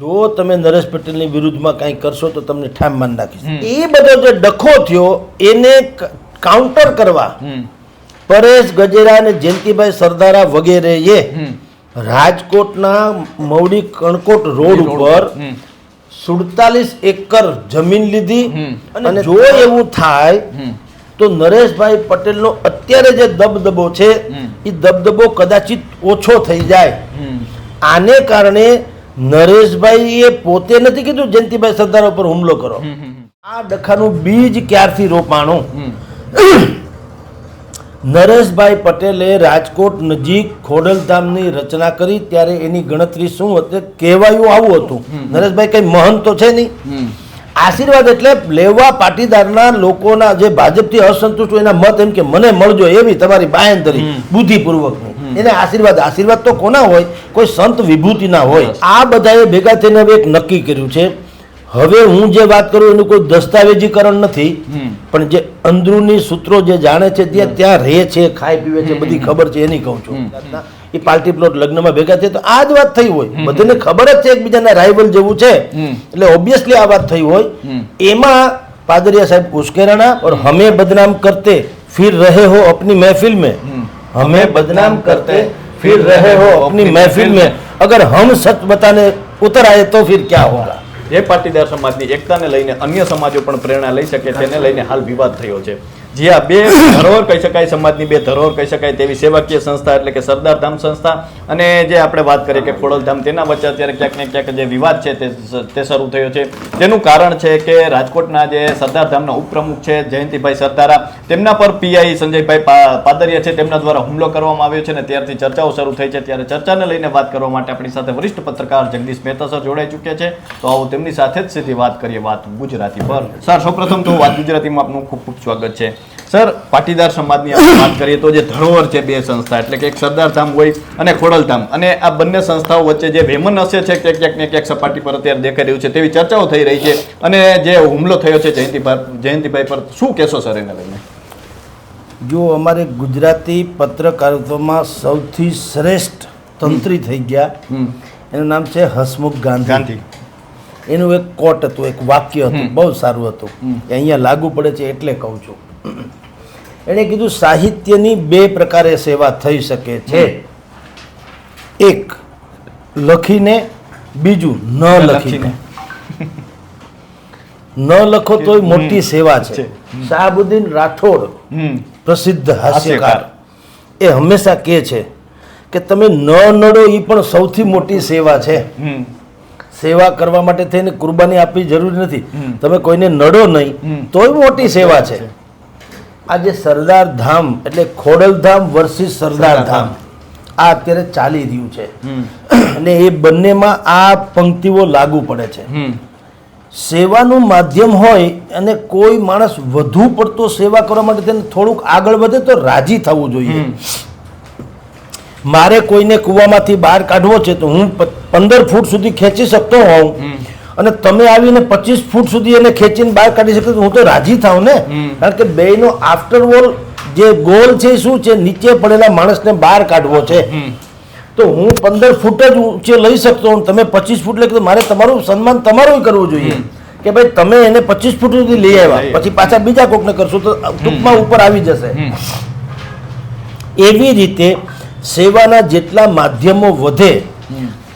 જો તમે નરેશ પટેલની વિરુદ્ધમાં કંઈ કરશો તો તમને ઠામ માન નાખીશ. એ બધો જે ડખો થયો એને કાઉન્ટર કરવા. પરેશ ગજેરા અને જયંતિભાઈ સરદારા વગેરે એ રાજકોટના મવડી કણકોટ રોડ ઉપર. સુડતાલીસ એકર જમીન લીધી અને જો એવું થાય તો નરેશભાઈ પટેલનો અત્યારે જે દબદબો છે એ દબદબો કદાચિત ઓછો થઈ જાય. આને કારણે નરેશભાઈ એ પોતે નથી કીધું જયંતિભાઈ સરદાર ઉપર હુમલો કરો. આ ડખાનું બીજ ક્યારથી રોપાણું? નરેશભાઈ પટેલે રાજકોટ નજીક ખોડલધામની રચના કરી ત્યારે એની ગણતરી શું હતી કહેવાયું આવું હતું. નરેશભાઈ કઈ મહંત તો છે નહીં. આશીર્વાદ એટલે લેવા પાટીદારના લોકોના જે ભાજપથી અસંતુષ્ટ હોય એના મત એમ કે મને મળજો એવી તમારી બાંયધરી બુદ્ધિપૂર્વકની. એને આશીર્વાદ આશીર્વાદ તો કોના હોય? કોઈ સંત વિભૂતિના હોય. આ બધાએ ભેગા થઈને એક નક્કી કર્યું છે. હવે હું જે વાત કરું એનું કોઈ દસ્તાવેજીકરણ નથી. પણ જે અંદરૂની સૂત્રો જે જાણે છે ત્યાં ત્યાં રહે છે ખાય પીવે છે બધી ખબર છે એની કહું છું. એ પાર્ટી પ્લોટ લગ્નમાં ભેગા થયા તો આ જ વાત થઈ હોય. બધાને ખબર જ છે એકબીજાના રાઇવલ જેવું છે. એટલે ઓબ્વિયસલી આ વાત થઈ હોય. એમાં પાદરિયા સાહેબ ઉશ્કેરાણા ઓર હમે બદનામ કરતે ફિર રહે હો અપની મહેફિલ મેં. हमें बदनाम करते फिर रहे हो अपनी महफिल में अगर हम सच बताने उतर आए तो फिर क्या होगा એ પાટીદાર સમાજની એકતાને લઈને અન્ય સમાજો પણ પ્રેરણા લઈ શકે તેને લઈને હાલ વિવાદ થયો છે જે આ બે ધરોહર કહી શકાય, સમાજની બે ધરોહર કહી શકાય તેવી સેવાકીય સંસ્થા એટલે કે સરદાર ધામ સંસ્થા. અને જે આપણે વાત કરીએ કે ખોડલ ધામ, તેના વચ્ચે અત્યારે ક્યાંક ને ક્યાંક જે વિવાદ છે તે શરૂ થયો છે. તેનું કારણ છે કે રાજકોટના જે સરદાર ધામના ઉપપ્રમુખ છે જયંતિભાઈ સરદારા તેમના પર પીઆઈ સંજયભાઈ પાદરિયા છે. તેમના દ્વારા હુમલો કરવામાં આવ્યો છે અને ત્યારથી ચર્ચાઓ શરૂ થઈ છે. ત્યારે ચર્ચાને લઈને વાત કરવા માટે આપણી સાથે વરિષ્ઠ પત્રકાર જગદીશ મહેતા સર જોડાઈ ચૂક્યા છે. તો આવો તેમની સાથે જ સીધી વાત કરીએ વાત ગુજરાતી પર. સર, સૌપ્રથમ તો વાત ગુજરાતીમાં આપનું ખૂબ ખૂબ સ્વાગત છે. સર પાટીદાર સમાજની આપણે વાત કરીએ તો જે ધરોહર છે બે સંસ્થા એટલે કે એક સરદારધામ હોય અને ખોડલધામ અને આ બંને સંસ્થાઓ વચ્ચે જે વેમનસ્ય છે કે ક્યાંક ને ક્યાંક સપાટી પર અત્યારે દેખાઈ રહ્યું છે તેવી ચર્ચાઓ થઈ રહી છે. અને જે હુમલો થયો છે જયંતિભાઈ જયંતિભાઈ પર શું કહેશો સર એને લઈને? જો અમારે ગુજરાતી પત્રકારત્વમાં સૌથી શ્રેષ્ઠ તંત્રી થઈ ગયા એનું નામ છે હસમુખ ગાંધી. ગાંધી. એનું એક કોટ હતું એક વાક્ય હતું બહુ સારું હતું. એ અહીંયા લાગુ પડે છે એટલે કહું છું. એણે કીધું સાહિત્યની બે પ્રકારે સેવા થઈ શકે છે. એક લખીને બીજું ન લખીને. ન લખો તોય મોટી સેવા છે. શાહબુદ્દીન રાઠોડ પ્રસિદ્ધ હાસ્યકાર. એ હંમેશા કહે છે કે તમે ન નડો એ પણ સૌથી મોટી સેવા છે. સેવા કરવા માટે થઈને કુરબાની આપવી જરૂરી નથી. તમે કોઈને નડો નહીં તોય મોટી સેવા છે. આ જે સરદાર ધામ એટલે ખોડલ ધામ વર્સિસ સરદાર ધામ આ અત્યારે ચાલી રહ્યું છે. અને એ બંનેમાં આ પંક્તિઓ લાગુ પડે છે. સેવાનું માધ્યમ હોય અને કોઈ માણસ વધુ પડતો સેવા કરવા માટે તેને થોડુંક આગળ વધે તો રાજી થવું જોઈએ. મારે કોઈને કૂવામાંથી બહાર કાઢવો છે તો હું પંદર ફૂટ સુધી ખેંચી શકતો હોઉં. અને તમે આવીને પચીસ ફૂટ સુધી એને ખેંચીને બહાર કાઢી શકો તો હું તો રાજી થાઉં ને. કારણ કે બેયનો આફ્ટર ઓલ જે ગોલ છે શું છે? નીચે પડેલા માણસને બહાર કાઢવો છે. તો હું પંદર ફૂટ જ ઊંચે લઈ શકતો હું તમે પચીસ ફૂટ લઈ મારે તમારું સન્માન તમારું કરવું જોઈએ. કે ભાઈ તમે એને પચીસ ફૂટ સુધી લઈ આવ્યા. પછી પાછા બીજા કોકને કરશો તો ટૂંકમાં ઉપર આવી જશે. એવી રીતે સેવાના જેટલા માધ્યમો વધે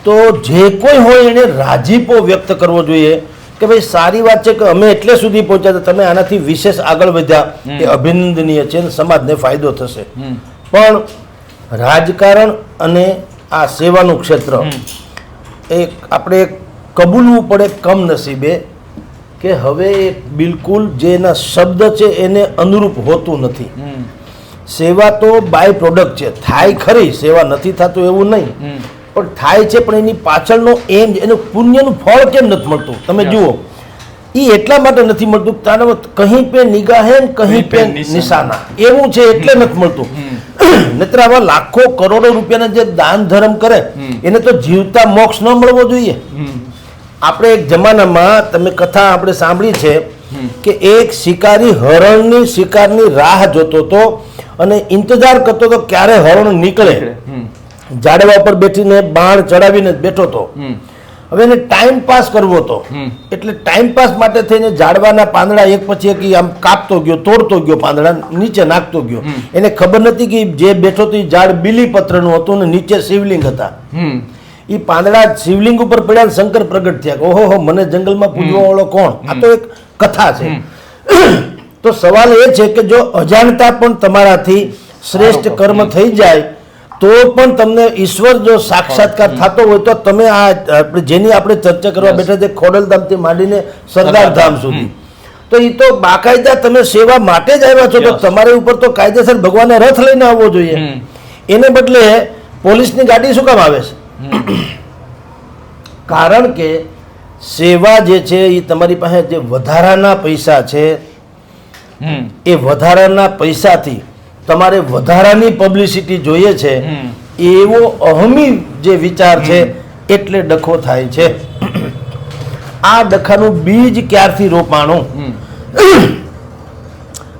તો જે કોઈ હોય એને રાજીપો વ્યક્ત કરવો જોઈએ કે ભાઈ સારી વાત છે કે અમે એટલે સુધી પહોંચ્યા તમે આનાથી વિશેષ આગળ વધ્યા એ અભિનંદનીય છે સમાજને ફાયદો થશે. પણ રાજકારણ અને આ સેવાનું ક્ષેત્ર એ આપણે કબૂલવું પડે કમનસીબે કે હવે એ બિલકુલ જે એના શબ્દ છે એને અનુરૂપ હોતું નથી. સેવા તો બાય પ્રોડક્ટ છે. થાય ખરી સેવા નથી થતું એવું નહીં. પણ થાય છે પણ એની પાછળનો એમ એનું પુણ્યનું ફળ કેમ નથી મળતું? તમે જુઓ. એ એટલા માટે નથી મળતું કારણ કહી પે નિગાહે કહી પે નિશાના. એવું છે એટલે નથી મળતું. નહીતર આવા લાખો કરોડો રૂપિયાના જે દાન ધર્મ કરે એને તો જીવતા મોક્ષ ન મળવો જોઈએ. આપણે એક જમાનામાં તમે કથા આપણે સાંભળી છે કે એક શિકારી હરણની શિકારની રાહ જોતો હતો અને ઇંતજાર કરતો હતો ક્યારે હરણ નીકળે. ઝાડવા પર બેઠીને બાણ ચડાવીને બેઠો હતો. હવે એને ટાઈમ પાસ કરવો હતો. એટલે ટાઈમ પાસ માટે થઈને ઝાડવાના પાંદડા એક પછી એક આમ કાપતો ગયો તોડતો ગયો પાંદડા નીચે નાખતો ગયો. એને ખબર નથી કે જે બેઠો તો એ ઝાડ બીલીપત્રનું હતું ને નીચે શિવલિંગ હતા. એ પાંદડા શિવલિંગ ઉપર પડ્યા શંકર પ્રગટ થયા. ઓહો મને જંગલમાં પૂજવા વાળો કોણ? આ તો એક કથા છે. તો સવાલ એ છે કે જો અજાણતા પણ તમારાથી શ્રેષ્ઠ કર્મ થઈ જાય તો પણ તમને ઈશ્વર જો સાક્ષાત્કાર થતો હોય તો તમે આ જેની આપણે ચર્ચા કરવા બેઠા છે ખોડલધામથી માંડીને સરદાર ધામ સુધી. તો એ તો બાકાયદા તમે સેવા માટે જ આવ્યા છો તો તમારે ઉપર તો કાયદેસર ભગવાનને રથ લઈને આવવો જોઈએ. એને બદલે પોલીસની ગાડી શું કામ આવે છે? કારણ કે સેવા જે છે એ તમારી પાસે જે વધારાના પૈસા છે એ વધારાના પૈસાથી તમારે વધારાની પબ્લિસિટી જોઈએ છે એવો અહમી જે વિચાર છે એટલે ડખો થાય છે. આ ડખાનું બીજ ક્યારથી રોપાણું?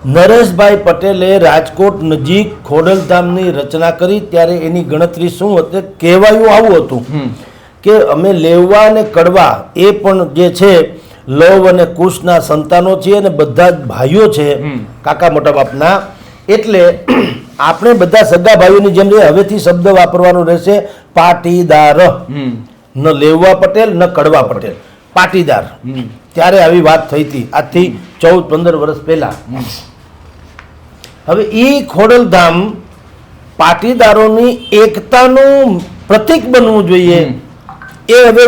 નરેશભાઈ પટેલે રાજકોટ નજીક ખોડલધામની રચના કરી ત્યારે એની ગણતરી શું હતી? કહેવાયું આવું હતું કે અમે લેવા અને કડવા એ પણ જે છે લવ અને કુશના સંતાનો છીએ અને બધા જ ભાઈઓ છે કાકા મોટા બાપના એટલે આપણે બધા સગા ભાઈઓની જેમ હવેથી શબ્દ વાપરવાનો રહેશે પાટીદાર. ન લેવા પટેલ ન કડવા પટેલ. પાટીદાર. ત્યારે આવી વાત થઈ હતી. આજથી ચૌદ પંદર વર્ષ પહેલા. હવે એ ખોડલધામ પાટીદારોની એકતાનું પ્રતીક બનવું જોઈએ. એ હવે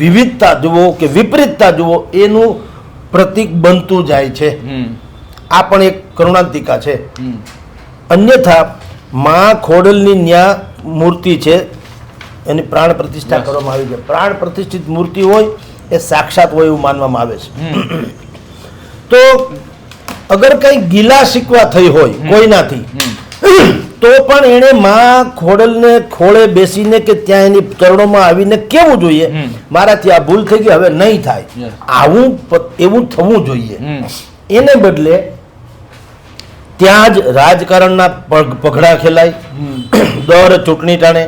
વિવિધતા જુઓ કે વિપરીતતા જુઓ એનું પ્રતીક બનતું જાય છે. આ પણ એક કરુણાંતિકા છે. અન્યથા મા ખોડલની ન્યા મૂર્તિ છે એની પ્રાણ પ્રતિષ્ઠા કરવામાં આવી છે. પ્રાણ પ્રતિષ્ઠિત મૂર્તિ હોય એ સાક્ષાત હોય એવું માનવામાં આવે છે. તો અગર કંઈ ગીલા શીખવા થઈ હોય કોઈનાથી તો પણ એણે માં ખોડલને ખોળે બેસીને કે ત્યાં એની ચરણોમાં આવીને કેવું જોઈએ? મારાથી આ ભૂલ થઈ ગઈ હવે નહીં થાય. આવું એવું થવું જોઈએ. એને બદલે ત્યાં જ રાજકારણના પગડા ખેલાય. દર ચૂંટણી ટાણે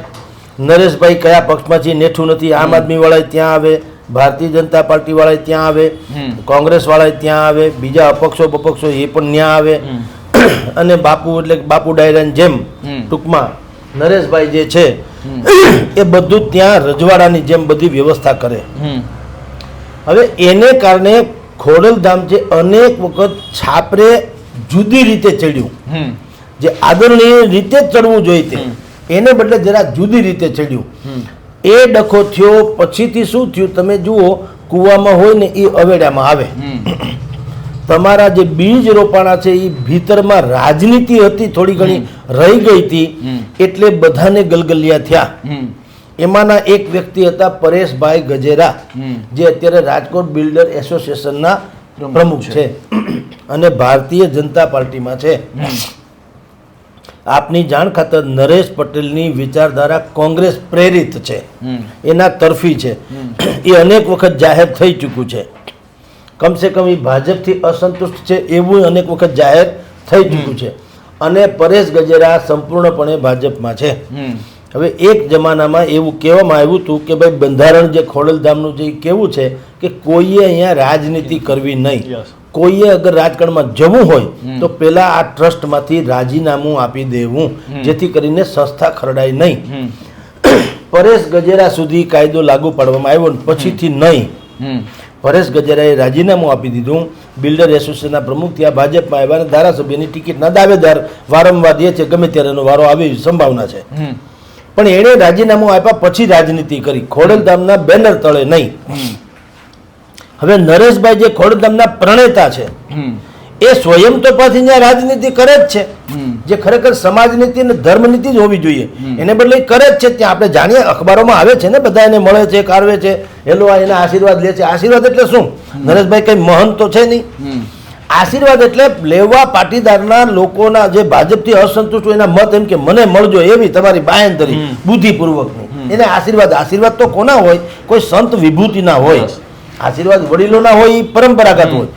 નરેશભાઈ કયા પક્ષમાં છે નેઠું નથી? આમ આદમી વાળા ત્યાં આવે ભારતીય જનતા પાર્ટી વાળા ત્યાં આવે. કોંગ્રેસ વાળા ત્યાં આવે બીજા અપક્ષો બપક્ષો એ પણ ત્યાં આવે. અને બાપુ એટલે બાપુ ડાયરાની જેમ ટૂંકમાં નરેશભાઈ જે છે એ બધું ત્યાં રજવાડાની જેમ બધી વ્યવસ્થા કરે. હવે એને કારણે ખોડલધામ જે અનેક વખત છાપરે જુદી રીતે ચડ્યું. જે આદરણીય રીતે ચડવું જોઈએ તે. એને બદલે જરા જુદી રીતે ચડ્યું. એ ડખો થયો પછીથી શું થયું તમે જુઓ કૂવામાં હોય ને એ અવેડામાં આવે. તમારા જે બીજ રોપાણા છે એ ભીતરમાં રાજનીતિ હતી થોડી ઘણી રહી ગઈ હતી. એટલે બધાને ગલગલિયા થયા. એમાંના એક વ્યક્તિ હતા પરેશભાઈ ગજેરા જે અત્યારે રાજકોટ બિલ્ડર એસોસિએશનના પ્રમુખ છે. અને ભારતીય જનતા પાર્ટીમાં છે. આપની જાણ ખાતર નરેશ પટેલની વિચારધારા કોંગ્રેસ પ્રેરિત છે. એના તરફી છે. એ અનેક વખત જાહેર થઈ ચૂક્યું છે. કમસે કમ એ ભાજપથી અસંતુષ્ટ છે એવું અનેક વખત જાહેર થઈ ચૂક્યું છે. અને પરેશ ગજેરા સંપૂર્ણપણે ભાજપમાં છે. હવે એક જમાનામાં એવું કહેવામાં આવ્યું હતું કે ભાઈ બંધારણ જે ખોડલધામનું જે કેવું છે કે કોઈએ અહીંયા રાજનીતિ કરવી નહીં. કોઈએ અગર રાજકારણમાં જવું હોય તો પહેલા આ ટ્રસ્ટમાંથી રાજીનામું આપી દેવું જેથી કરીને સંસ્થા ખરડાય નહીં. પરેશ ગજેરા સુધી કાયદો લાગુ પાડવામાં આવ્યો પછીથી નહીં. પરેશ ગજેરાએ રાજીનામું આપી દીધું. બિલ્ડર એસોસિએશનના પ્રમુખ ત્યાં ભાજપમાં આવ્યા અને ધારાસભ્યની ટિકિટના દાવેદાર વારંવાર દે છે ગમે ત્યારે એનો વારો આવે એવી સંભાવના છે. પણ એણે રાજીનામું આપ્યા પછી રાજનીતિ કરી. ખોડલધામના બેનર તળે નહીં. હવે નરેશભાઈ જે ખોડલધામના પ્રણેતા છે એ સ્વયં તો પાછી ત્યાં રાજનીતિ કરે જ છે. જે ખરેખર સમાજનીતિ અને ધર્મનીતિ જ હોવી જોઈએ. એને બદલે કરે જ છે. ત્યાં આપણે જાણીએ અખબારોમાં આવે છે ને બધા એને મળે છે કારવે છે. હેલો એના આશીર્વાદ લે છે. આશીર્વાદ એટલે શું? નરેશભાઈ કઈ મહંત તો છે નહીં. આશીર્વાદ એટલે લેવા પાટીદારના લોકોના જે ભાજપથી અસંતુષ્ટ એના મત એમ કે મને મળજો એવી તમારી બાયંતરી બુદ્ધિપૂર્વકની. એને આશીર્વાદ. આશીર્વાદ તો કોના હોય? કોઈ સંત વિભૂતિના હોય. આશીર્વાદ વડીલોના હોય એ પરંપરાગત હોય.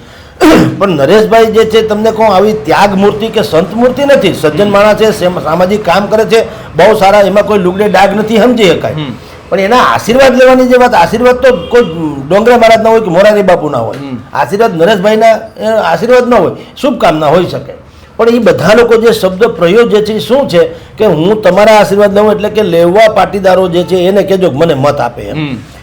પણ નરેશભાઈ જે છે તમને કહું આવી ત્યાગ મૂર્તિ કે સંત મૂર્તિ નથી. સજ્જન માણસ છે સામાજિક કામ કરે છે બહુ સારા એમાં કોઈ લુગડે ડાઘ નથી સમજી શકાય. પણ એના આશીર્વાદ લેવાની જે વાત આશીર્વાદ તો કોઈ ડોંગરા મહારાજના હોય કે મોરારી બાપુના હોય. આશીર્વાદ નરેશભાઈના આશીર્વાદ ન હોય શુભકામના હોઈ શકે. પણ એ બધા લોકો જે શબ્દ પ્રયોગ જે છે એ શું છે કે હું તમારા આશીર્વાદ લઉં એટલે કે લેવા પાટીદારો જે છે એને કહેજો કે મને મત આપે એમ.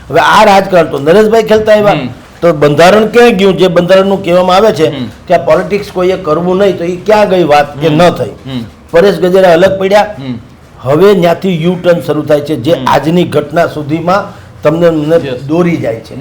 હવે આ રાજકારણ તો નરેશભાઈ ખેલતા. આવ્યા. તો બંધારણ ક્યાં ગયું જે બંધારણનું કહેવામાં આવે છે કે આ પોલિટિક્સ કોઈએ કરવું નહીં તો એ ક્યાં ગઈ વાત કે ન થઈ. પરેશ ગજેરા અલગ પડ્યા. હવે ત્યાંથી યુ ટર્ન શરૂ થાય છે જે આજની ઘટના સુધીમાં તમને મને દોરી જાય છે.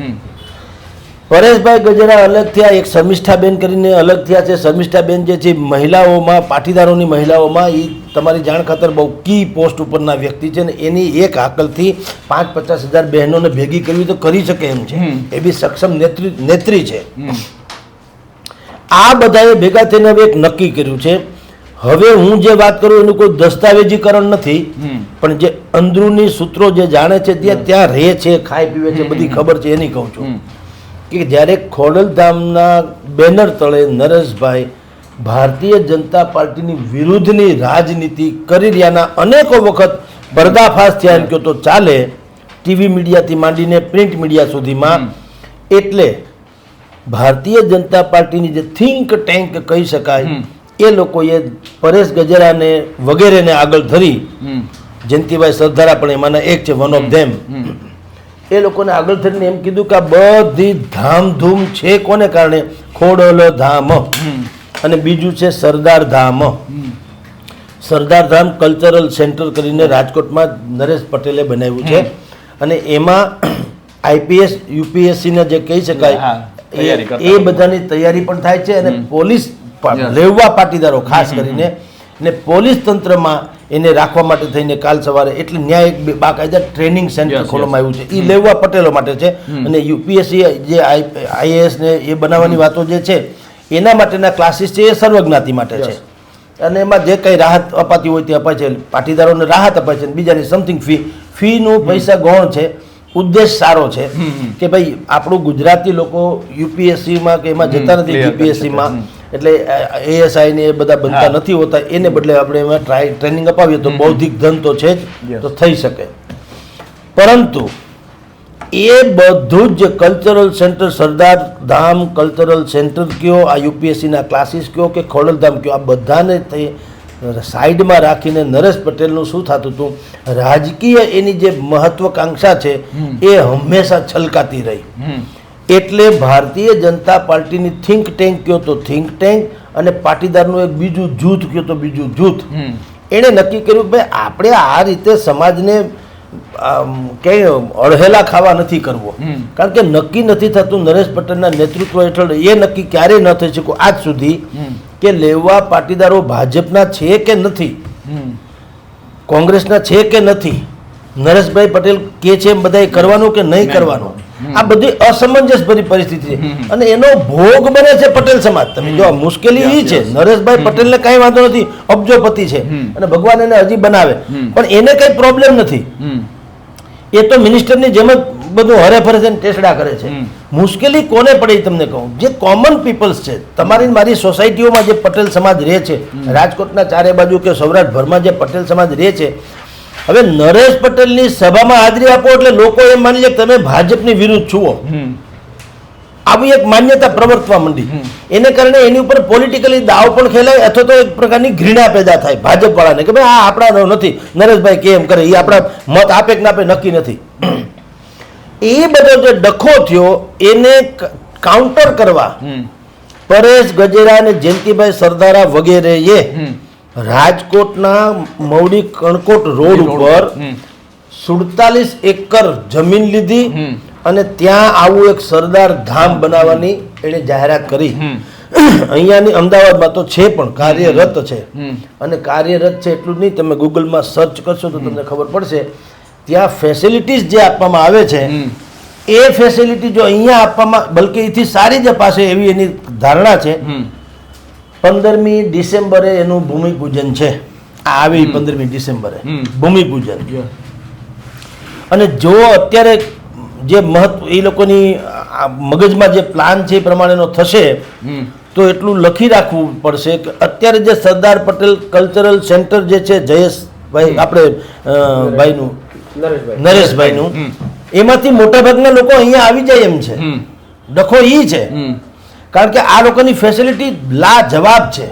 પરેશભાઈ ગજેરા અલગ થયા એક શર્મિષ્ઠાબેન કરીને અલગ થયા છે. શર્મિષ્ઠાબેન જે છે મહિલાઓમાં પાટીદારોની મહિલાઓમાં એ તમારી જાણ ખાતર બહુ કી પોસ્ટ ઉપરના વ્યક્તિ છે ને એની એક હાકલથી પાંચ પચાસ હજાર બહેનોને ભેગી કરવી તો કરી શકે એમ છે. એ બી સક્ષમ નેત્રી નેત્રી છે. આ બધાએ ભેગા થઈને હવે એક નક્કી કર્યું છે. હવે હું જે વાત કરું એનું કોઈ દસ્તાવેજીકરણ નથી. પણ જે અંદરૂની સૂત્રો જે જાણે છે ત્યાં ત્યાં રહે છે ખાય પીવે છે બધી ખબર છે એની કહું છું. કે જ્યારે ખોડલધામના બેનર તળે નરેશભાઈ ભારતીય જનતા પાર્ટીની વિરુદ્ધની રાજનીતિ કરી રહ્યાના અનેકો વખત પર્દાફાશ થયા એમ કહો તો ચાલે ટીવી મીડિયાથી માંડીને પ્રિન્ટ મીડિયા સુધીમાં. એટલે ભારતીય જનતા પાર્ટીની જે થિંક ટેન્ક કહી શકાય એ લોકોએ પરેશ ગજેરાને વગેરેને આગળ ધરી. જયંતિભાઈ સરદારા પણ એમાંના એક છે વન ઓફ ધેમ. એ લોકોને આગળ થઈને એમ કીધું કે આ બધી ધામધૂમ છે કોને કારણે? ખોડલ ધામ. અને બીજું છે સરદાર ધામ. સરદાર ધામ કલ્ચરલ સેન્ટર કરીને રાજકોટમાં નરેશ પટેલે બનાવ્યું છે. અને એમાં આઈપીએસ યુપીએસસીને જે કહી શકાય એ- બધાની તૈયારી પણ થાય છે અને પોલીસ રેવવા લેવા પાટીદારો ખાસ કરીને. ને પોલીસ તંત્રમાં એને રાખવા માટે થઈને કાલ સવારે એટલે ન્યાય એક બાકાયદા ટ્રેનિંગ સેન્ટર. ખોલવામાં આવ્યું છે. એ લેવા પટેલો માટે છે. અને યુપીએસસી જે આઈએએસ ને એ બનાવવાની વાતો જે છે એના માટેના ક્લાસીસ છે એ સર્વજ્ઞાતિ માટે છે. અને એમાં જે કંઈ રાહત અપાતી હોય તે અપાય છે. પાટીદારોને રાહત અપાય છે. બીજાની સમથિંગ ફી ફીનું પૈસા ગૌણ છે. ઉદ્દેશ સારો છે. કે ભાઈ આપણું ગુજરાતી લોકો યુપીએસસીમાં કે એમાં જતા નથી યુપીએસસીમાં. એટલે એએસઆઈ ને એ બધા બનતા નથી હોતા એને બદલે આપણે એમાં ટ્રાય ટ્રેનિંગ અપાવીએ તો બૌદ્ધિક ધન તો છે જ તો થઈ શકે. પરંતુ એ બધું જ જે cultural centre Sardar Dham cultural centre કયો આ યુપીએસસીના ક્લાસીસ કયો કે ખોડલધામ કયો આ બધાને તે સાઈડમાં રાખીને નરેશ પટેલનું શું થતું હતું? રાજકીય એની જે મહત્વકાંક્ષા છે એ હંમેશા છલકાતી રહી. એટલે ભારતીય જનતા પાર્ટીની થિંક ટેન્ક કયો તો થિંક ટેન્ક અને પાટીદારનું એક બીજું જૂથ કયો તો બીજું જૂથ. એણે નક્કી કર્યું કે ભાઈ આપણે આ રીતે સમાજને ક્યાંય અડહેલા ખાવા નથી કરવો. કારણ કે નક્કી નથી થતું નરેશ પટેલના નેતૃત્વ હેઠળ એ નક્કી ક્યારેય ન થઈ શક્યું આજ સુધી કે લેવા પાટીદારો ભાજપના છે કે નથી? કોંગ્રેસના છે કે નથી? નરેશભાઈ પટેલ કે છે એમ બધાએ કરવાનું કે નહીં કરવાનું? આ બધી અસમંજસ ભરી પરિસ્થિતિ છે. અને એનો ભોગ બને છે પટેલ સમાજ. તમે જો મુશ્કેલી એ છે. નરેશભાઈ પટેલને કઈ વાંધો નથી. અબજોપતિ છે. અને ભગવાન એને હજી બનાવે. પણ એને કઈ પ્રોબ્લેમ નથી. એ તો મિનિસ્ટરની જેમ જ બધું હરે ફરે છે ટેસડા કરે છે. મુશ્કેલી કોને પડે તમને કહું? જે કોમન પીપલ્સ છે તમારી મારી સોસાયટીઓમાં જે પટેલ સમાજ રહે છે રાજકોટના ચારે બાજુ કે સૌરાષ્ટ્રભરમાં જે પટેલ સમાજ રહે છે હવે નરેશ પટેલની સભામાં હાજરી આપો એટલે લોકો એમ માની લે તમે ભાજપની વિરુદ્ધ છુઓ આવી એક માન્યતા પ્રવર્તવા માંડી. એને કારણે એની ઉપર પોલિટિકલી દાવ પણ ખેલાય અથવા તો એક પ્રકારની ઘૃણા પેદા થાય ભાજપ વાળાને કે ભાઈ આ આપણા નથી. નરેશભાઈ કેમ કરે એ આપણા મત આપે કે ના આપે નક્કી નથી. એ બધો જે ડખો થયો એને કાઉન્ટર કરવા પરેશ ગજેરા અને જયંતિભાઈ સરદારા વગેરે હમ. રાજકોટના મવડી કણકોટ રોડ ઉપર સુડતાલીસ એકર જમીન લીધી અને ત્યાં આવું એક સરદાર ધામ બનાવવાની એણે જાહેરાત કરી. અહીંયાની અમદાવાદમાં તો છે પણ કાર્યરત છે. અને કાર્યરત છે એટલું જ નહીં તમે ગૂગલમાં સર્ચ કરશો તો તમને ખબર પડશે. ત્યાં ફેસિલિટીઝ જે આપવામાં આવે છે એ ફેસિલિટી જો અહીંયા આપવામાં બલકે એથી સારી જ અપાશે એવી એની ધારણા છે. પંદરમી ડિસેમ્બરે એનું ભૂમિપૂજન છે. આ આવી પંદરમી ડિસેમ્બરે. ભૂમિપૂજન. અને જો અત્યારે જે મહત્વ એ લોકોની મગજમાં જે પ્લાન છે એ પ્રમાણેનો થશે તો એટલું લખી રાખવું પડશે કે અત્યારે જે સરદાર પટેલ કલ્ચરલ સેન્ટર જે છે જયેશભાઈ આપણે ભાઈનું નરેશભાઈનું. એમાંથી મોટાભાગના લોકો અહીંયા આવી જાય એમ છે. ડખો ઈ છે. કારણ કે આ લોકોની ફેસિલિટી લાજવાબ છે.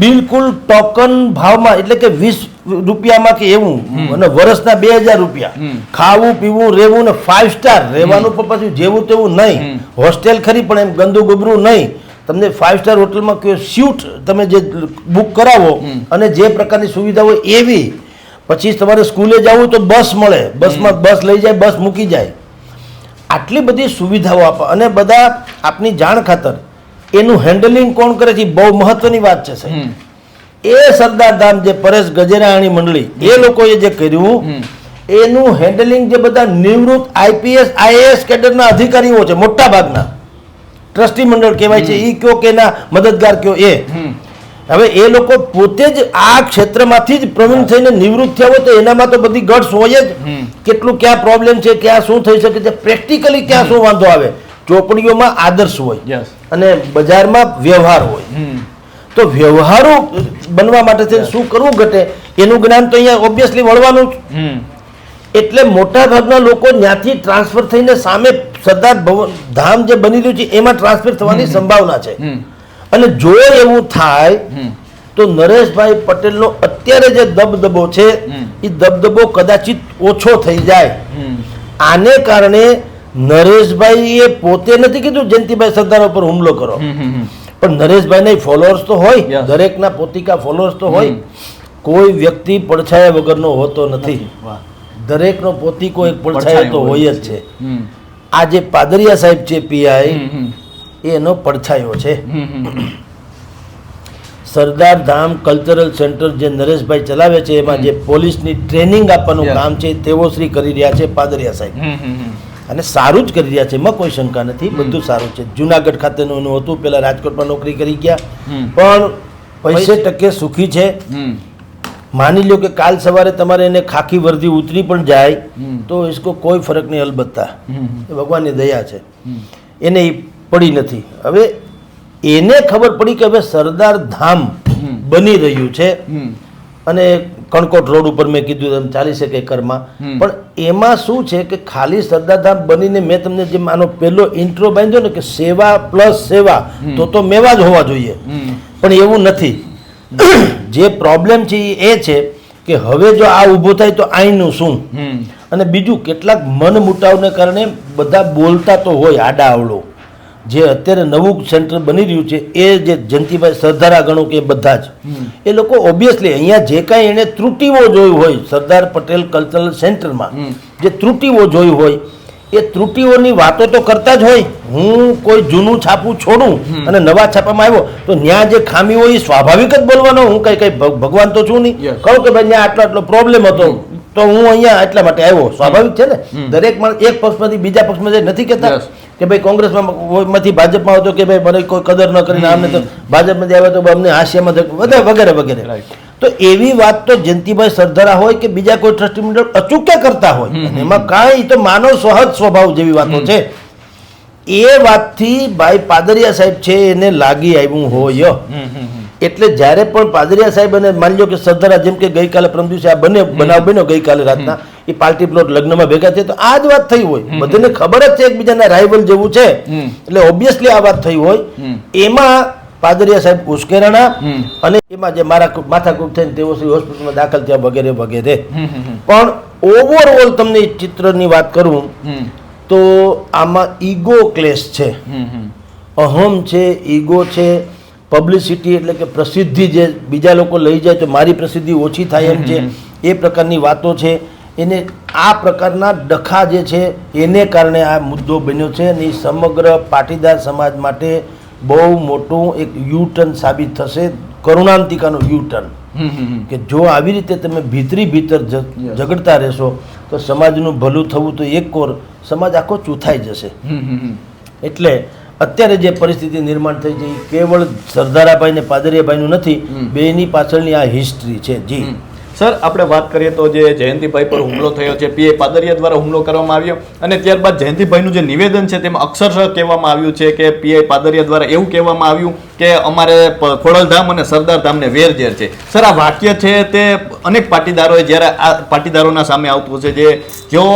બિલકુલ ટોકન ભાવમાં એટલે કે વીસ રૂપિયામાં કે એવું અને વર્ષના બે હજાર રૂપિયા. ખાવું પીવું રહેવું ને ફાઇવ સ્ટાર રહેવાનું પણ પછી જેવું તેવું નહીં. હોસ્ટેલ ખરી પણ એમ ગંદુ ગુબરું નહીં. તમને ફાઇવ સ્ટાર હોટલમાં કયો સ્યુટ તમે જે બુક કરાવો અને જે પ્રકારની સુવિધા હોય એવી પછી તમારે સ્કૂલે જવું તો બસ મળે. બસમાં બસ લઈ જાય બસ મૂકી જાય. આટલી બધી સુવિધાઓ આપે. અને બધા આપની જાણ ખાતર એનું હેન્ડલિંગ કોણ કરે છે એ બહુ મહત્વની વાત છે સાહેબ. એ સરદાર ધામ જે પરેશ ગજેરાણી મંડળી એ લોકોએ જે કર્યું એનું હેન્ડલિંગ જે બધા નિવૃત્ત આઈપીએસ આઈએએસ કેડરના અધિકારીઓ છે મોટા ભાગના ટ્રસ્ટી મંડળ કહેવાય છે એ કયો કે ના મદદગાર કયો એ. હવે એ લોકો પોતે જ આ ક્ષેત્રમાંથી જ પ્રવીણ થઈને નિવૃત્ત થયા હોય તો એનામાં તો બધી ગટ્સ હોય જ. કેટલું ક્યાં પ્રોબ્લેમ છે ક્યાં શું થઈ શકે છે પ્રેક્ટિકલી ક્યાં શું વાંધો આવે. ચોપડીઓમાં આદર્શ હોય અને બજારમાં વ્યવહાર હોય. તો વ્યવહારો બનવા માટે થઈને શું કરવું ઘટે? એનું જ્ઞાન તો અહીંયા ઓબ્વિયસલી વળવાનું જ. એટલે મોટા ભાગના લોકો ત્યાંથી ટ્રાન્સફર થઈને સામે સરદાર ભવન ધામ જે બની રહ્યું છે એમાં ટ્રાન્સફર થવાની સંભાવના છે. અને જો એવું થાય તો નરેશભાઈ પટેલનો અત્યારે જે દબદબો છે એ દબદબો કદાચિત ઓછો થઈ જાય. આને કારણે નરેશભાઈ એ પોતે નથી કીધું જયંતિભાઈ સરદાર ઉપર હુમલો કરો. પણ નરેશભાઈ નરેશભાઈના ફોલોઅર્સ તો હોય દરેકના પોતિકા ફોલોઅર્સ તો હોય. કોઈ વ્યક્તિ પડછાયા વગરનો હોતો નથી. દરેકનો પોતિકો એક પડછાયો તો હોય જ છે. આ જે પાદરિયા સાહેબ છે પીઆઈ એનો પડછાયો છે. સરદાર ધામ કલ્ચરલ સેન્ટર જે નરેશભાઈ ચલાવે છે એમાં જે પોલીસની ટ્રેનિંગ આપવાનું કામ છે તેઓ શ્રી કરી રહ્યા છે પાદરિયા સાહેબ. અને સારું જ કરી રહ્યા છે એમાં કોઈ શંકા નથી બધું સારું છે. જુનાગઢ ખાતેનું એનું હતું પેલા રાજકોટમાં નોકરી કરી ગયા. પણ પૈસે ટકે સુખી છે. માની લો કે કાલ સવારે તમારે એને ખાખી વર્ધી ઉતરી પણ જાય તો એસકો કોઈ ફરક નહીં અલબત્તા. ભગવાનની દયા છે. એને પડી નથી. હવે એને ખબર પડી કે હવે સરદાર ધામ બની રહ્યું છે. અને કણકોટ રોડ ઉપર મેં કીધું એમ ચાલીસ એક એકરમાં. પણ એમાં શું છે કે ખાલી સરદાર ધામ બનીને મેં તમને જે માનો પહેલો ઇન્ટ્રો બાંધ્યો ને કે સેવા પ્લસ સેવા તો તો મેવા જ હોવા જોઈએ. પણ એવું નથી. જે પ્રોબ્લેમ છે એ છે કે હવે જો આ ઊભો થાય તો આઈનું શું? અને બીજું કેટલાક મન મુટાવને કારણે બધા બોલતા તો હોય આડા અવળો. જે અત્યારે નવું સેન્ટર બની રહ્યું છે એ જે જયંતિભાઈ સરદારા ગણો કે બધા જ એ લોકો ઓબ્વિયસલી અહીંયા જે કાંઈ એણે ત્રુટીઓ જોઈ હોય સરદાર પટેલ કલ્ચરલ સેન્ટરમાં. જે ત્રુટીઓ જોઈ હોય એ ત્રુટીઓની વાતો તો કરતા જ હોય. હું કોઈ જૂનું છાપું છોડું અને નવા છાપામાં આવ્યો તો ત્યાં જે ખામી હોય એ સ્વાભાવિક જ બોલવાનો હું કઈ કઈ ભગવાન તો છું નહીં. કહું કે ભાઈ ત્યાં આટલો આટલો પ્રોબ્લેમ હતો તો હું અહીંયા એટલા માટે આવ્યો. સ્વાભાવિક છે ને? દરેક માણસ એક પક્ષમાંથી બીજા પક્ષમાં જઈ નથી કહેતા. કે ભાઈ કોંગ્રેસમાં માંથી ભાજપમાં આવતો કે ભાઈ મને કોઈ કદર ન કરીને આમને તો ભાજપમાંથી આવ્યો તો અમને હાસ્યમાં બધા વગેરે વગેરે. તો એવી વાત તો જયંતિભાઈ સરદારા હોય કે બીજા કોઈ ટ્રસ્ટી મંડળ અચૂકે કરતા હોય. એમાં કાંઈ તો માનવ સહજ સ્વભાવ જેવી વાતો છે. એ વાતથી ભાઈ પાદરિયા સાહેબ છે એને લાગી આવ્યું હોય. એટલે જ્યારે પણ પાદરિયા સાહેબ અને માની લો કે સરદારા જેમ કે ગઈકાલે પરમ દિવસે આ બને બનાવ બન્યો ગઈકાલે રાતના એ પાર્ટી પ્લોટ લગ્નમાં ભેગા થયા તો આ જ વાત થઈ હોય. બધાને ખબર જ છે એકબીજાના રાઇવલ જેવું છે. એટલે ઓબ્વિયસલી આ વાત થઈ હોય. એમાં પાદરિયા સાહેબ ઉશ્કેરાણા અને એમાં જે મારા માથાકૂટ થઈને તેઓ શ્રી હોસ્પિટલમાં દાખલ થયા વગેરે વગેરે. પણ ઓવરઓલ તમને ચિત્રની વાત કરું તો આમાં ઈગો ક્લેશ છે. હમ હમ. અહમ છે ઈગો છે પબ્લિસિટી એટલે કે પ્રસિદ્ધિ જે બીજા લોકો લઈ જાય તો મારી પ્રસિદ્ધિ ઓછી થાય એમ છે. એ પ્રકારની વાતો છે. એને આ પ્રકારના ડખા જે છે એને કારણે આ મુદ્દો બન્યો છે અને એ સમગ્ર પાટીદાર સમાજ માટે બહુ મોટું એક યુ ટર્ન સાબિત થશે. કરુણાંતિકાનું યુ ટર્ન હમ હમ હમ. કે જો આવી રીતે તમે ભીતરી ભીતર ઝઘડતા રહેશો તો સમાજનું ભલું થવું તો એક કોર સમાજ આખો ચૂથાઈ જશે. એટલે અત્યારે જે પરિસ્થિતિ નિર્માણ થઈ છે એ કેવળ સરદારાભાઈ ને પાદરિયાભાઈનું નથી. બેની પાછળની આ હિસ્ટ્રી છે. જી. સર આપણે વાત કરીએ તો જે જયંતિભાઈ પર હુમલો થયો છે પીએ પાદરિયા દ્વારા હુમલો કરવામાં આવ્યો અને ત્યારબાદ જયંતિભાઈનું જે નિવેદન છે તેમાં અક્ષરશઃ કહેવામાં આવ્યું છે કે પીઆઈ પાદરિયા દ્વારા એવું કહેવામાં આવ્યું કે અમારે ખોડલધામ અને સરદારધામને વેરઝેર છે. સર આ વાક્ય છે તે અનેક પાટીદારોએ જ્યારે આ પાટીદારોના સામે આવતું છે જે જેઓ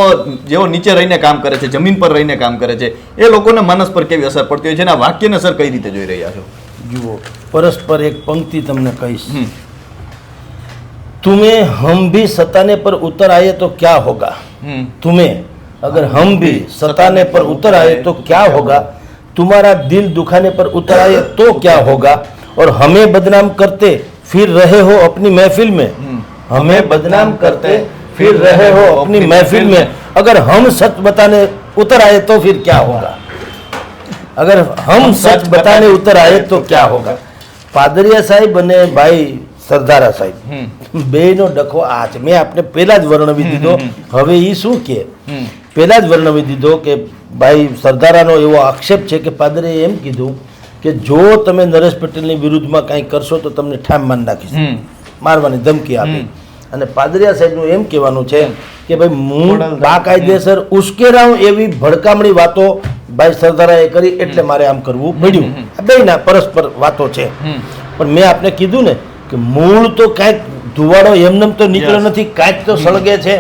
જેઓ નીચે રહીને કામ કરે છે જમીન પર રહીને કામ કરે છે એ લોકોને માનસ પર કેવી અસર પડતી હોય છે અને આ વાક્યને સર કઈ રીતે જોઈ રહ્યા છો? જુઓ પરસ્પર એક પંક્તિ તમને કહીશ. तुम्हें हम भी सताने पर उतर आए तो क्या होगा? हम्म। तुम्हें अगर हम भी सताने पर उतर आए तो, तो क्या होगा? तुम्हारा दिल दुखाने पर उतर आए तो क्या होगा? और हमें बदनाम करते फिर रहे हो अपनी महफिल में? हम्म। हमें बदनाम करते फिर रहे हो अपनी महफिल में? अगर हम सच बताने उतर आए तो फिर क्या होगा? अगर हम सच बताने उतर आए तो, तो क्या होगा? पादरिया साहिब बने भाई સરદારા સાહેબ. બેયનો ડખો આ છે. મેં આપને પહેલા જ વર્ણવી દીધો. હવે એ શું કે? પહેલા જ વર્ણવી દીધો કે ભાઈ સરદારાનો એવો આક્ષેપ છે કે પાદરે એમ કીધું કે જો તમે નરેશ પટેલની વિરુદ્ધમાં કાંઈ કરશો તો તમને ઠામ માન નાખીશ. મારવાની ધમકી આપી. અને પાદરિયા સાહેબનું એમ કહેવાનું છે કે ભાઈ હું. બાકાયદેસર ઉશ્કેરાઉં એવી ભડકામણી વાતો ભાઈ સરદારાએ કરી એટલે મારે આમ કરવું પડ્યું. બે ના પરસ્પર વાતો છે. પણ મેં આપને કીધું ને કે મૂળ તો કાંઈક ધુવાડો એમનેમ તો નીકળ્યો નથી કાંઈક તો સળગે છે.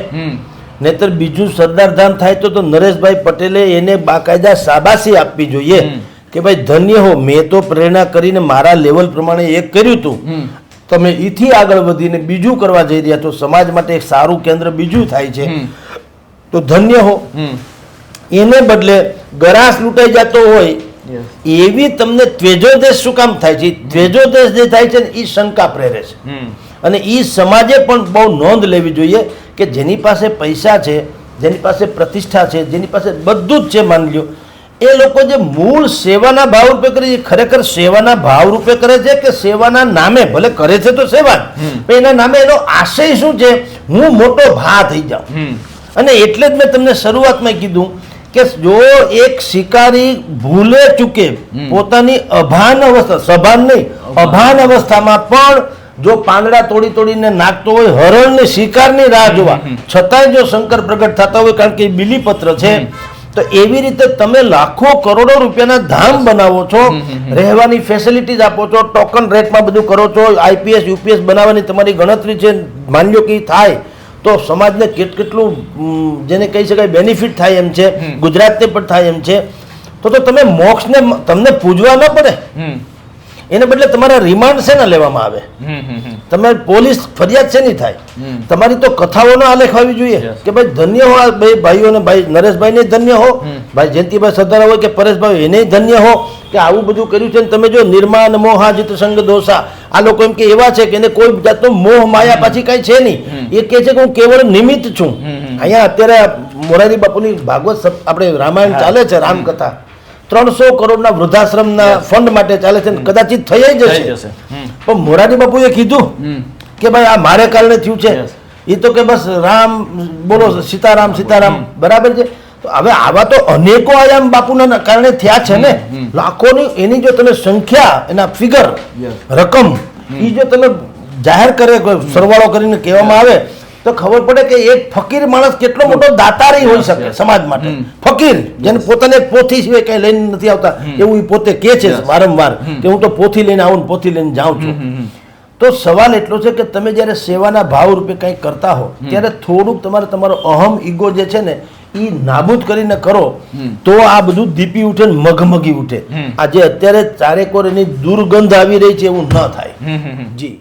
નહીતર બીજું સરદારધામ થાય તો તો નરેશભાઈ પટેલે એને બાકાયદા શાબાશી આપવી જોઈએ કે ભાઈ ધન્ય હો મેં તો પ્રેરણા કરીને મારા લેવલ પ્રમાણે એક કર્યું હતું તમે એથી આગળ વધીને બીજું કરવા જઈ રહ્યા છો સમાજ માટે એક સારું કેન્દ્ર બીજું થાય છે. તો ધન્ય હો. એને બદલે ગરાસ લૂંટાઈ જતો હોય. એવી તમને ત્વેજોદેશ શું કામ થાય છે? ત્વેજોદેશ જે થાય છે ને એ શંકા પ્રેરે છે. અને એ સમાજે પણ બહુ નોંધ લેવી જોઈએ કે જેની પાસે પૈસા છે જેની પાસે પ્રતિષ્ઠા છે જેની પાસે બધું જ છે માની લ્યો એ લોકો જે મૂળ સેવાના ભાવ રૂપે કરે છે ખરેખર સેવાના ભાવ રૂપે કરે છે કે સેવાના નામે? ભલે કરે છે તો સેવા પણ એના નામે એનો આશય શું છે? હું મોટો ભા થઈ જાઉં. અને એટલે જ મેં તમને શરૂઆતમાં કીધું કે જો એક શિકારી ભૂલે ચૂકે પોતાની અભાન અવસ્થા સભાન નહીં અભાન. અવસ્થામાં પણ જો પાંદડા તોડી તોડીને નાખતો હોય હરણને શિકારની રાહ જોવા. છતાંય જો શંકર પ્રગટ થતા હોય કારણ કે એ બિલીપત્ર છે તો એવી રીતે તમે લાખો કરોડો રૂપિયાના ધામ બનાવો છો રહેવાની ફેસિલિટીઝ આપો છો ટોકન રેટમાં બધું કરો છો આઈપીએસ યુપીએસ બનાવવાની તમારી ગણતરી છે માની લો કે થાય. તો સમાજને કેટ કેટલું જેને કહી શકાય બેનિફિટ થાય એમ છે ગુજરાતને પણ થાય એમ છે. તો તો તમે મોક્ષને તમને પૂજવા ન પડે. એને બદલે તમારા રિમાન્ડ છે ને લેવામાં આવે? તમે પોલીસ ફરિયાદ છે નહીં થાય તમારી તો કથાઓનો આલેખ આવી જોઈએ કે ભાઈ ધન્ય હો આ બે ભાઈઓને ભાઈ નરેશભાઈને ધન્ય હો ભાઈ જયંતિભાઈ સરદાર હોય કે પરેશભાઈ એને ધન્ય હો કે આવું બધું કર્યું છે ને તમે જો નિર્માણ મોહા જીત સંગ દોષા આ લોકો એમ કે એવા છે કે એને કોઈ જાતનો મોહ માયા પાછી કાંઈ છે નહીં. એ કહે છે કે હું કેવળ નિમિત્ત છું. અહીંયા અત્યારે મોરારી બાપુની ભાગવત આપણે રામાયણ ચાલે છે રામકથા. ત્રણસો કરોડના વૃદ્ધાશ્રમના ફંડ માટે ચાલે છે કદાચિત થઈ જશે. પણ મોરારી બાપુએ કીધું કે ભાઈ આ મારે કારણે થયું છે. એ તો કે બસ રામ બોલો સીતારામ સીતારામ. બરાબર છે? તો હવે આવા તો અનેકો આયામ બાપુના કારણે થયા છે ને. લાખોની એની જો તમે સંખ્યા એના ફિગર રકમ એ જો તમે જાહેર કરે સરવાળો કરીને કહેવામાં આવે તો ખબર પડે કે એક ફકીર માણસ કેટલો મોટો દાતારી હોઈ શકે સમાજ માટે. ફકીર જેને પોતાને પોથી સિવાય કઈ લઈને નથી આવતા એવું એ પોતે કે છે વારંવાર કે હું તો પોથી લઈને આવું પોથી લઈને જાઉં છું. તો સવાલ એટલો છે કે તમે જ્યારે સેવાના ભાવ રૂપે કંઈક કરતા હો ત્યારે થોડુંક તમારે તમારો અહમ ઈગો જે છે ને એ નાબૂદ કરીને કરો તો આ બધું દીપી ઉઠે ને મગમગી ઉઠે. આજે અત્યારે ચારેકોર એની દુર્ગંધ આવી રહી છે એવું ન થાય. જી.